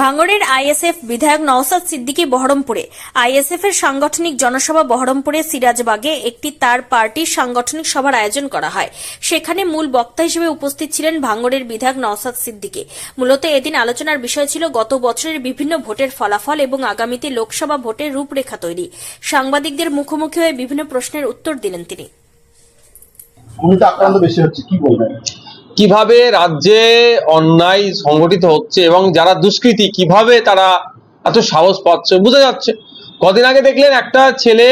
ভাঙড়ের আইএসএফ বিধায়ক নওসাদ সিদ্দিকী বহরমপুরে। আইএসএফ এর সাংগঠনিক জনসভা বহরমপুরে সিরাজবাগে একটি তার পার্টির সাংগঠনিক সভার আয়োজন করা হয়। সেখানে মূল বক্তা হিসেবে উপস্থিত ছিলেন ভাঙড়ের বিধায়ক নওসাদ সিদ্দিকী। মূলত এদিন আলোচনার বিষয় ছিল গত বছরের বিভিন্ন ভোটের ফলাফল এবং আগামীতে লোকসভা ভোটের রূপরেখা তৈরি। সাংবাদিকদের মুখোমুখি হয়ে বিভিন্ন প্রশ্নের উত্তর দিলেন তিনি। কীভাবে রাজ্যে অন্যায় সংগঠিত হচ্ছে এবং যারা দুষ্কৃতী, কীভাবে তারা এত সাহস পাচ্ছে? বোঝা যাচ্ছে। কদিন আগে দেখলেন একটা ছেলে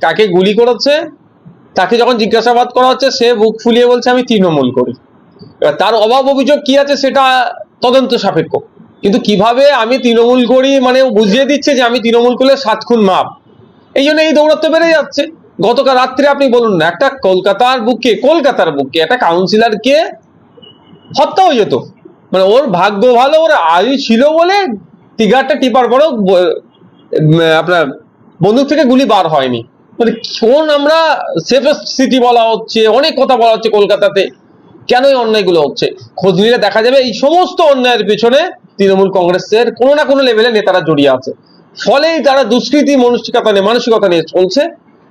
কাকে গুলি করেছে, তাকে যখন জিজ্ঞাসাবাদ করা হচ্ছে, সে বুক ফুলিয়ে বলছে, আমি তৃণমূল করি। এবার তার অভাব অভিযোগ কি আছে সেটা তদন্ত সাপেক্ষ। কিন্তু কীভাবে আমি তৃণমূল করি মানে বুঝিয়ে দিচ্ছে যে আমি তৃণমূল করলে সাত খুন মাপ। এই জন্য এই দৌড়ত্ব বেড়ে যাচ্ছে। গতকাল রাত্রে আপনি বলুন না, একটা কলকাতার বুকে কলকাতার বুকে একটা কাউন্সিলরকে হত্যা হয়ে যেত। মানে ওর ভাগ্য ভালো, ওর আয়ু ছিল বলে টিগারটা টিপার পরেও আপনার বন্দুক থেকে গুলি বার হয়নি। মানে কোন আমরা সেফেস্ট সিটি বলা হচ্ছে, অনেক কথা বলা হচ্ছে কলকাতাতে, কেন এই অন্যায়গুলো হচ্ছে? খোঁজ নিলে দেখা যাবে এই সমস্ত অন্যায়ের পেছনে তৃণমূল কংগ্রেসের কোনো না কোনো লেভেলে নেতারা জড়িয়ে আছে। ফলেই তারা দুষ্কৃতি মানসিকতা নিয়ে মানসিকতা নিয়ে চলছে।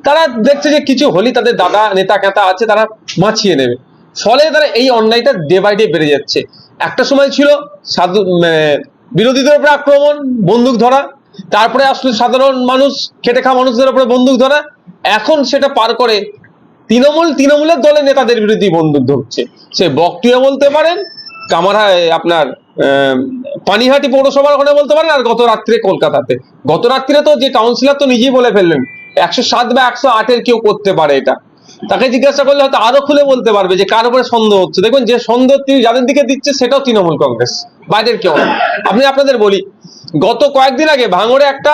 তারা দেখছে যে কিছু হলি তাদের দাদা, নেতা কেতা আছে, তারা মাছিয়ে নেবে। ফলে তারা এই অন্যায়টা ডে বাই ডে বেড়ে যাচ্ছে। একটা সময় ছিল সাধু বিরোধীদের উপরে আক্রমণ, বন্দুক ধরা, তারপরে আসলে সাধারণ মানুষ, খেটে খাওয়া মানুষদের উপরে বন্দুক ধরা। এখন সেটা পার করে তৃণমূল, তৃণমূলের দলের নেতাদের বিরুদ্ধে বন্দুক ধরছে। সে বকটিয়া বলতে পারেন কামারা আপনার পানিহাটি পৌরসভার ওখানে বলতে পারেন, আর গত রাত্রে কলকাতাতে। গত রাত্রে তো যে কাউন্সিলর তো নিজেই বলে ফেললেন, একশো সাত বা একশো আটের কেউ করতে পারে এটা। তাকে জিজ্ঞাসা করলে হয়তো আরও খুলে বলতে পারবে যে কার উপরে সন্দেহ হচ্ছে। দেখুন, যে সন্দেহ তিনি যাদের দিকে দিচ্ছে, সেটাও তৃণমূল কংগ্রেস, বাইরের কেউ আপনি আপনাদের বলি, গত কয়েকদিন আগে ভাঙড়ে একটা,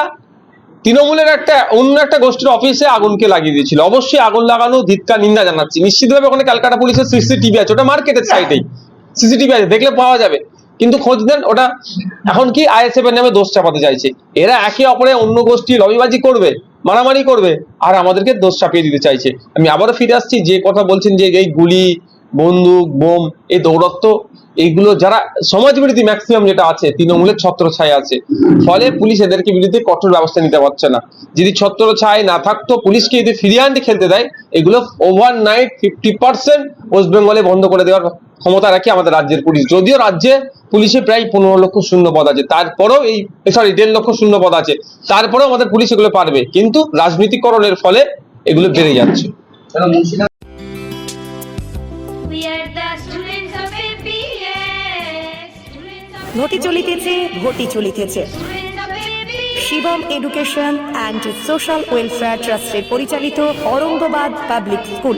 তৃণমূলের একটা, অন্য একটা গোষ্ঠীর অফিসে আগুনকে লাগিয়ে দিয়েছিল। অবশ্যই আগুন লাগানো ধিৎকার নিন্দা জানাচ্ছি। নিশ্চিতভাবে ওখানে ক্যালকাটা পুলিশের সিসিটিভি আছে। ওটা মার্কেটের সাইডেই সিসিটিভি আছে, দেখলে পাওয়া যাবে। কিন্তু খোঁজ দেন ওটা, এখন কি আইএসএফ এর নামে দোষ চাপাতে চাইছে। এরা একে অপরে অন্য গোষ্ঠী লবিবাজি করবে। মারামারি করবে। আর আমাদেরকে দোষ চাপিয়ে দিতে চাইছে। আমি আবারও ফিরে আসছি, যে কথা বলছেন যে এই গুলি, বন্দুক, বোম, এই দৌরত্ব, এইগুলো যারা সমাজবিরোধী ম্যাক্সিমাম যেটা আছে, তৃণমূলের ছত্র ছায় আছে। ফলে পুলিশ এদেরকে বিরুদ্ধে কঠোর ব্যবস্থা নিতে পারছে না। যদি ছত্র ছায় না থাকতো, পুলিশকে যদি ফিরিয়ে আনতে খেলতে দেয়, এগুলো overnight fifty percent West বেঙ্গলে বন্ধ করে দেওয়ার ক্ষমতা রাখে আমাদের রাজ্যের পুলিশ। যদিও রাজ্যে পুলিশে প্রায় পনেরো লক্ষ শূন্য পদ আছে। তারপরেও এই সরি দেড় লক্ষ শূন্য পদ আছে। তারপরেও আমাদের পুলিশ এগুলো পারবে। কিন্তু রাজনীতিকরণের ফলে এগুলো বেড়ে যাচ্ছে। ঘটি চলিতেছে ঘটি চলিতেছে. Shivam education and social welfare ট্রাস্টের পরিচালিত Aurangabad public school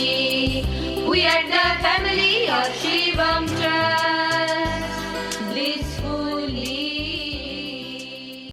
We are the family of Shivam.